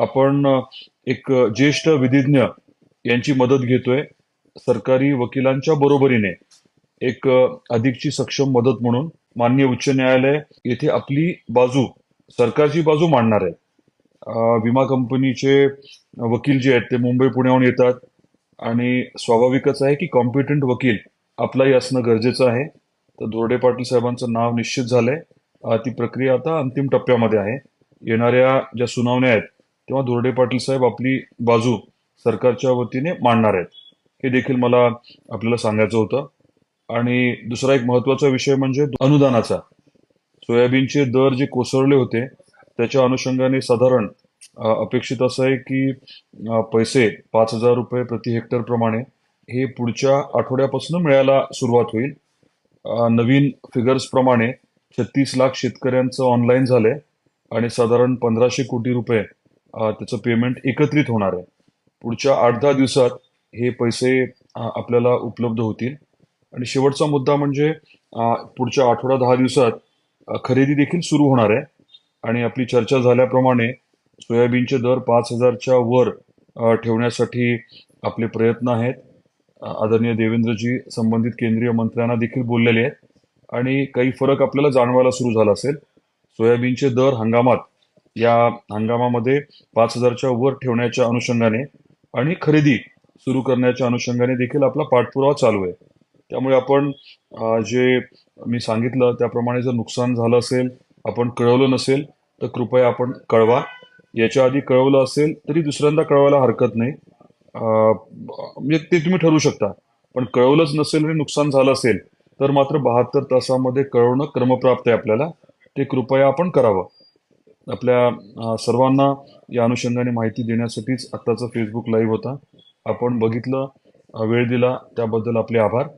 आपण एक ज्येष्ठ विधिज्ञ यांची मदत घेतोय सरकारी वकिलांच्या बरोबरीने. एक अधिकची सक्षम मदत म्हणून माननीय उच्च न्यायालय येथे आपली बाजू सरकारची बाजू मांडणार आहे. विमा कंपनीचे वकील जे आहेत ते मुंबई पुण्याहून येतात आणि स्वाभाविकच आहे की कॉम्पिटंट वकील आपलाही असणं गरजेचं आहे. तर दोरडे पाटील साहेबांचं नाव निश्चित झालंय. ती प्रक्रिया आता अंतिम टप्प्यामध्ये आहे. येणाऱ्या ज्या सुनावण्या आहेत तेव्हा दोरडे पाटील साहेब आपली बाजू सरकारच्या वतीने मांडणार आहेत. हे देखील मला आपल्याला सांगायचं होतं. आणि दुसरा एक महत्त्वाचा विषय म्हणजे अनुदानाचा. सोयाबीनचे दर जे कोसळले होते त्याच्या अनुषंगाने साधारण अपेक्षित असं आहे की पैसे पाच हजार रुपये प्रति हेक्टर प्रमाणे हे पुढच्या आठवड्यापासून मिळायला सुरुवात होईल. नवीन फिगर्स प्रमाणे छत्तीस लाख शेतकऱ्यांचं ऑनलाईन झालंय आणि साधारण पंधराशे कोटी रुपये त्याचं पेमेंट एकत्रित होणार आहे. पुढच्या आठ दहा दिवसात हे पैसे आपल्याला उपलब्ध होतील. आणि शेवटचा मुद्दा म्हणजे पुढच्या आठवडा दहा दिवसात खरेदी देखील सुरू होणार आहे. आणि आपली चर्चा झाल्याप्रमाणे सोयाबीनचे दर पाच हजारच्या वर ठेवण्यासाठी आपले प्रयत्न आहेत. आदरणीय देवेंद्रजी संबंधित केंद्रीय मंत्र्यांना देखील बोललेले आहेत. आणि काही फरक आपल्याला जाणवायला सुरू झाला असेल. सोयाबीनचे दर हंगामात या हंगामामध्ये पाच हजारच्या वर ठेवण्याच्या अनुषंगाने आणि खरेदी सुरू करण्याच्या अनुषंगाने देखील आपला पाठपुरावा चालू आहे. त्यामुळे आपण जे मी सांगितलं त्याप्रमाणे जर नुकसान झालं असेल आपण कळवलं नसेल तर कृपया आपण कळवा. याच्या आधी कळवलं असेल तरी दुसऱ्यांदा कळवायला हरकत नाही. म्हणजे ते तुम्ही ठरवू शकता. पण कळवलंच नसेल आणि नुकसान झालं असेल तर मात्र बहात्तर तासामध्ये कळवणं क्रमप्राप्त आहे आपल्याला. ते कृपया आपण करावं. आपल्या सर्वांना या अनुषंगाने माहिती देण्यासाठीच आत्ताचा फेसबुक लाईव्ह होता. आपण बघितलं वेळ दिला त्याबद्दल आपले आभार.